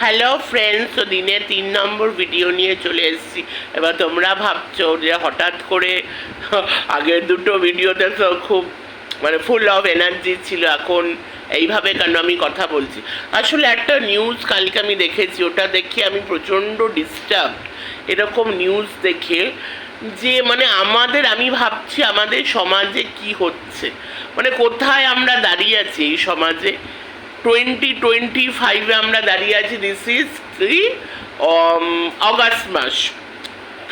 Hello friends তো দিনে তিন নম্বর ভিডিও নিয়ে চলে এসেছি। এবার তোমরা ভাবছ যে হঠাৎ করে আগের দুটো ভিডিওতে তো খুব মানে ফুল অফ এনার্জি ছিল, এখন এইভাবে কেন আমি কথা বলছি? আসলে একটা নিউজ কালকে আমি দেখেছি, ওটা দেখে আমি প্রচণ্ড ডিস্টার্ব এরকম নিউজ দেখে যে মানে আমাদের, আমি ভাবছি আমাদের সমাজে কি হচ্ছে? মানে কোথায় আমরা দাঁড়িয়ে আছি এই সমাজে? টোয়েন্টি টোয়েন্টি ফাইভে আমরা দাঁড়িয়ে আছি দিস ইজ দি অগাস্ট মাস,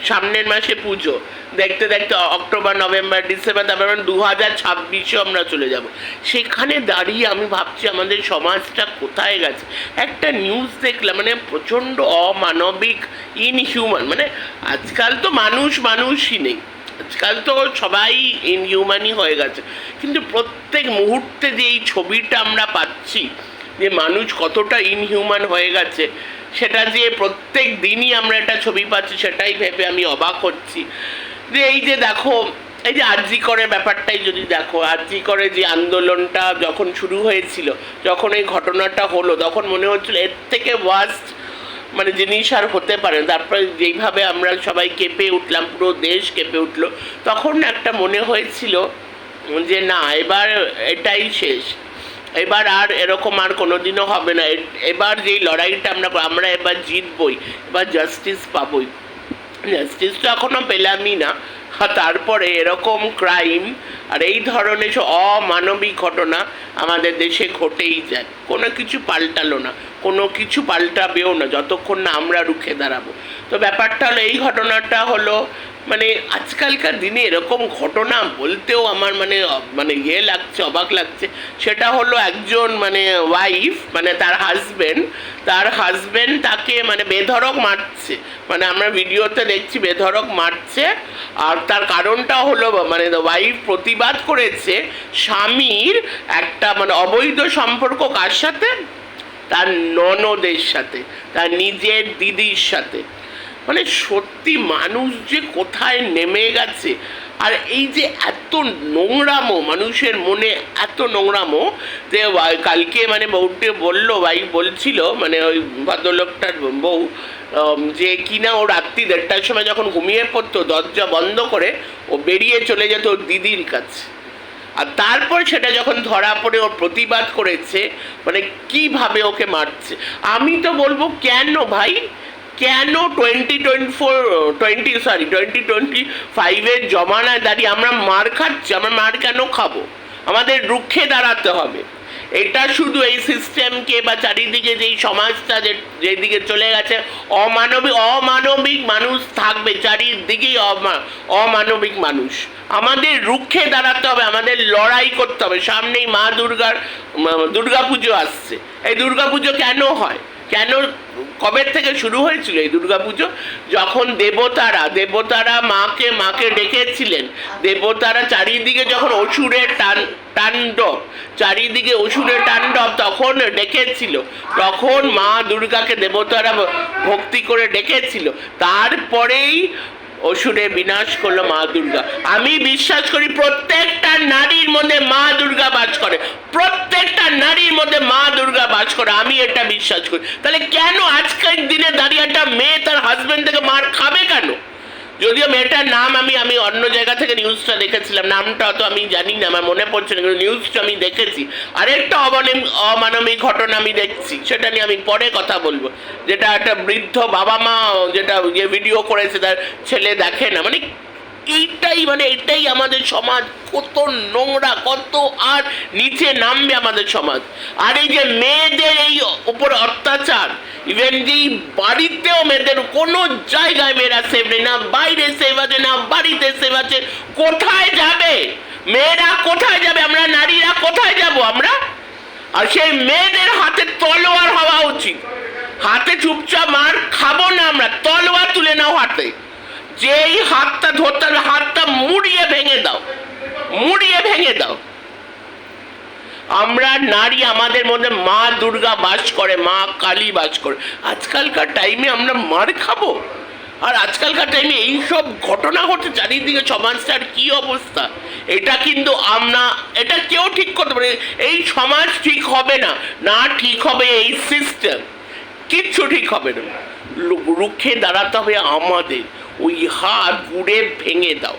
সামনের মাসে পুজো। দেখতে দেখতে অক্টোবর নভেম্বর ডিসেম্বর তারপর দু হাজার ছাব্বিশে আমরা চলে যাব। সেখানে দাঁড়িয়ে আমি ভাবছি আমাদের সমাজটা কোথায় গেছে। একটা নিউজ দেখলাম মানে প্রচণ্ড অমানবিক ইনহিউম্যান মানে আজকাল তো মানুষ মানুষই নেই। আজকাল তো সবাই ইনহিউম্যানই হয়ে গেছে। কিন্তু প্রত্যেক মুহূর্তে যে এই ছবিটা আমরা পাচ্ছি, যে মানুষ কতটা ইনহিউম্যান হয়ে গেছে, সেটা যে প্রত্যেক দিনই আমরা একটা ছবি পাচ্ছি, সেটাই ভেবে আমি অবাক হচ্ছি। যে এই যে দেখো, এই যে আরজি করে ব্যাপারটাই যদি দেখো, আরজি করে যে আন্দোলনটা যখন শুরু হয়েছিল, যখন এই ঘটনাটা হলো, তখন মনে হচ্ছিল এর থেকে ওয়াস্ট মানে জিনিস আর হতে পারে। তারপরে যেইভাবে আমরা সবাই কেঁপে উঠলাম, পুরো দেশ কেঁপে উঠল, তখন একটা মনে হয়েছিল যে না, এবার এটাই শেষ এবার আর এরকম আর কোনো দিনও হবে না এবার যেই লড়াইটা আমরা আমরা এবার জিতবই, এবার জাস্টিস পাবই জাস্টিস তো এখনও পেলামই না। তারপরে এরকম ক্রাইম আর এই ধরনের অমানবিক ঘটনা আমাদের দেশে ঘটেই যায়। কোনো কিছু পাল্টালো না, কোনো কিছু পাল্টাবেও না, যতক্ষণ না আমরা রুখে দাঁড়াবো। তো ব্যাপারটা হলো, এই ঘটনাটা হলো মানে আজকালকার দিনে এরকম ঘটনা বলতেও আমার মানে মানে ইয়ে লাগছে, অবাক লাগছে। সেটা হলো একজন মানে ওয়াইফ মানে তার হাজবেন্ড তার হাজবেন্ড তাকে মানে বেধড়ক মারছে। মানে আমরা ভিডিওতে দেখছি বেধড়ক মারছে, আর তার কারণটা হলো মানে ওয়াইফ প্রতিবাদ করেছে স্বামীর একটা মানে অবৈধ সম্পর্ক কার সাথে? তার ননদের সাথে, তার নিজের দিদির সাথে। মানে সত্যি মানুষ যে কোথায় নেমে গেছে, আর এই যে এত নোংরামো, মানুষের মনে এত নোংরামো, যে কালকে মানে বউটি বলল, ভাই বলছিল মানে ওই ভদ্রলোকটার বউ যে কিনা ও রাত্রি দেড়টার সময় যখন ঘুমিয়ে পড়তো, দরজা বন্ধ করে ও বেরিয়ে চলে যেত ওর দিদির কাছে। আর তারপর সেটা যখন ধরা পড়ে, ওর প্রতিবাদ করেছে মানে কীভাবে ওকে মারছে? আমি তো বলব, কেন ভাই? কেন twenty twenty four twenty sorry twenty twenty ফাইভের জমানায় দাঁড়িয়ে আমরা মার খাচ্ছি, আমরা মার কেন খাব? আমাদের রুখে দাঁড়াতে হবে। এটা শুধু এই সিস্টেমকে বা চারিদিকে যেই সমাজটা যে যেদিকে চলে গেছে অমানবিক অমানবিক মানুষ থাকবে, চারিদিকেই অমা অমানবিক মানুষ। আমাদের রুখে দাঁড়াতে হবে, আমাদের লড়াই করতে হবে। সামনেই মা দুর্গার দুর্গা পুজো আসছে। এই দুর্গা পুজো কেন হয়? কেন কবে থেকে শুরু হয়েছিল এই দুর্গাপুজো? যখন দেবতারা দেবতারা মাকে মাকে ডেকেছিলেন। দেবতারা চারিদিকে যখন অসুরের টান, তাণ্ডব, চারিদিকে অসুরের তাণ্ডব তখন ডেকেছিল। তখন মা দুর্গাকে দেবতারা ভক্তি করে ডেকেছিল। তারপরেই অসুরে বিনাশ করল মা দুর্গা। আমি বিশ্বাস করি প্রত্যেকটা নারীর মধ্যে মা দুর্গা বাস করে। প্রত্যেকটা নারীর মধ্যে মা দুর্গা বাস করে, আমি এটা বিশ্বাস করি। তাহলে কেন আজকের দিনে দাঁড়িয়ে একটা মেয়ে তার হাজবেন্ড থেকে মার খাবে কেন? যদিও মেয়েটার নাম আমি আমি অন্য জায়গা থেকে নিউজটা দেখেছিলাম। নামটা তো আমি জানি না, আমার মনে পড়ছে না, কিন্তু নিউজটা আমি দেখেছি। আরেকটা অমানবিক অমানবিক ঘটনা আমি দেখছি, সেটা নিয়ে আমি পরে কথা বলব। যেটা একটা বৃদ্ধ বাবা মা যেটা যে ভিডিও করেছে, তার ছেলে দেখে না মানে এইটাই মানে এটাই আমাদের সমাজ। কত নোংরা, কত আর নিচে নামবে আমাদের সমাজ। আর এই যে মেয়েদের এই উপরে অত্যাচার ইভেন যে বাড়িতেও মেয়েদের কোনো জায়গায় মেয়েরা সেভ নেই, না বাইরে সেভ আছে, না বাড়িতে সেভ আছে, কোথায় যাবে? মেয়েরা কোথায় যাবে? আমরা নারীরা কোথায় যাব আমরা? আর সেই মেয়েদের হাতে তলোয়ার হওয়া উচিত। হাতে চুপচাপ মার খাব না আমরা, তলোয়ার তুলে নাও হাতে। যেই হাতটা ধরতে হবে, হাতটা মুড়িয়ে ভেঙে দাও। মুড়িয়ে ভেঙে দাও। আমরা নারী, আমাদের মধ্যে মা দুর্গা বাস করে, মা কালী বাস করে। আজকালকার টাইমে আমরা মার খাব। আর আজকালকার টাইমে এইসব ঘটনা ঘটছে চারিদিকে, সমাজটার কি অবস্থা? এটা কিন্তু আমরা, এটা কেউ ঠিক করতে পারে এই সমাজ ঠিক হবে না। না ঠিক হবে এই সিস্টেম কিচ্ছু ঠিক হবে না। রুখে দাঁড়াতে হবে আমাদের। ওই হাত গুড়ে ভেঙে দাও।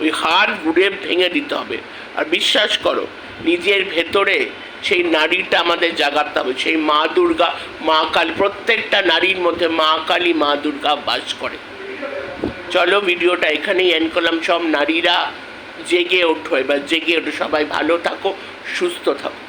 ওই হাত গুড়ে ভেঙে দিতে হবে। আর বিশ্বাস করো, নিজের ভেতরে সেই নারীটা আমাদের জাগাতে হবে। সেই মা দুর্গা, মা কালী, প্রত্যেকটা নারীর মধ্যে মা কালী, মা দুর্গা বাস করে। চলো ভিডিওটা এখানেই এন্ড করলাম। সব নারীরা জেগে ওঠো, এবার জেগে ওঠো। সবাই ভালো থাকো, সুস্থ থাকো।